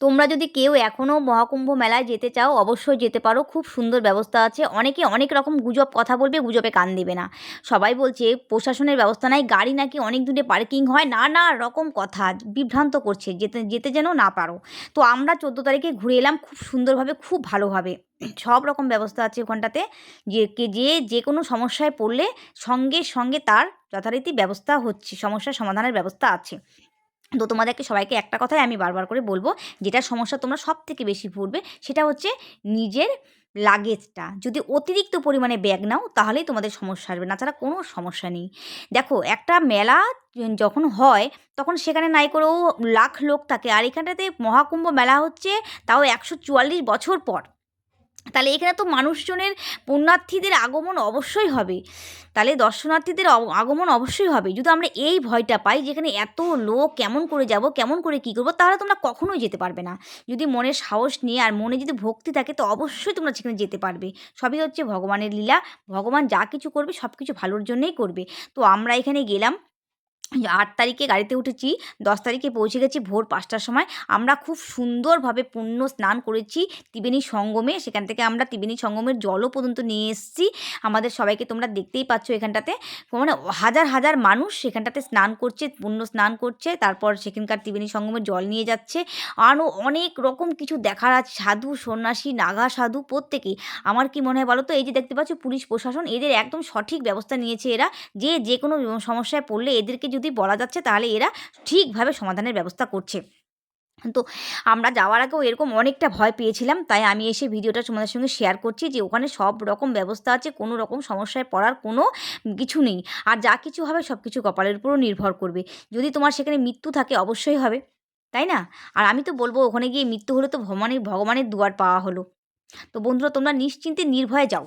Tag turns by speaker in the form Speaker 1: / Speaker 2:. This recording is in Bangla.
Speaker 1: তোমরা যদি কেউ এখনও মহাকুম্ভ মেলায় যেতে চাও, অবশ্যই যেতে পারো। খুব সুন্দর ব্যবস্থা আছে। অনেকে অনেক রকম গুজব কথা বলবে, গুজবে কান দেবে না। সবাই বলছে, প্রশাসনের ব্যবস্থা নাই, গাড়ি নাকি অনেক দূরে পার্কিং হয়। নানা রকম কথা বিভ্রান্ত করছে, যেতে যেতে যেন না পারো। তো আমরা চোদ্দ তারিখে ঘুরে এলাম, খুব সুন্দরভাবে, খুব ভালোভাবে। সব রকম ব্যবস্থা আছে ওখানটাতে। যে যে যে কোনো সমস্যায় পড়লে সঙ্গে সঙ্গে তার যথারীতি ব্যবস্থা হচ্ছে সমস্যার সমাধানের ব্যবস্থা আছে। তো তোমাদেরকে সবাইকে একটা কথাই আমি বারবার করে বলব যেটা সমস্যা তোমরা সব থেকে বেশি পড়বে সেটা হচ্ছে নিজের লাগেজটা যদি অতিরিক্ত পরিমাণে ব্যাগ নাও তাহলেই তোমাদের সমস্যা আসবে, না ছাড়া কোনো সমস্যা নেই। দেখো, একটা মেলা যখন হয় তখন সেখানে নাই করেও লাখ লোক থাকে, আর এখানটাতে মহাকুম্ভ মেলা হচ্ছে তাও একশো চুয়াল্লিশ বছর পর। তাহলে এখানে তো মানুষজনের পুণ্যার্থীদের আগমন অবশ্যই হবে। তাহলে দর্শনার্থীদের আগমন অবশ্যই হবে। যদি আমরা এই ভয়টা পাই, যেখানে এত লোক কেমন করে যাব, কেমন করে কী করব, তাহলে তোমরা কখনোই যেতে পারবে না। যদি মনে সাহস নিয়ে আর মনে যদি ভক্তি থাকে, তো অবশ্যই তোমরা সেখানে যেতে পারবে। সবই হচ্ছে ভগবানের লীলা। ভগবান যা কিছু করবে সব কিছু ভালোর জন্যেই করবে। তো আমরা এখানে গেলাম। আট তারিখে গাড়িতে উঠেছি, দশ তারিখে পৌঁছে গেছি, ভোর পাঁচটার সময়। আমরা খুব সুন্দরভাবে পুণ্য স্নান করেছি ত্রিবেণী সঙ্গমে। সেখান থেকে আমরা ত্রিবেণী সঙ্গমের জলও পর্যন্ত নিয়ে এসেছি। আমাদের সবাইকে তোমরা দেখতেই পাচ্ছ এখানটাতে। মানে হাজার হাজার মানুষ সেখানটাতে স্নান করছে, পুণ্য স্নান করছে। তারপর সেখানকার ত্রিবেণী সঙ্গমের জল নিয়ে যাচ্ছে। আরও অনেক রকম কিছু দেখার আছে। সাধু, সন্ন্যাসী, নাগা সাধু প্রত্যেকেই। আমার কি মনে হয় বলো তো এই যে দেখতে পাচ্ছ পুলিশ প্রশাসন, এদের একদম সঠিক ব্যবস্থা নিয়েছে এরা। যে যে কোনো সমস্যায় পড়লে এদেরকে যদি বলা যাচ্ছে তাহলে এরা ঠিকভাবে সমাধানের ব্যবস্থা করছে। তো আমরা যাওয়ার আগেও এরকম অনেকটা ভয় পেয়েছিলাম, তাই আমি এসে ভিডিওটা তোমাদের সঙ্গে শেয়ার করছি যে ওখানে সব রকম ব্যবস্থা আছে, কোনো রকম সমস্যায় পড়ার কোনো কিছু নেই। আর যা কিছু হবে সব কিছু কপালের উপরও নির্ভর করবে। যদি তোমার সেখানে মৃত্যু থাকে অবশ্যই হবে, তাই না? আর আমি তো বলব ওখানে গিয়ে মৃত্যু হলে তো ভগবানের ভগবানের দুয়ার পাওয়া হলো। তো বন্ধুরা তোমরা নিশ্চিন্তে নির্ভয়ে যাও।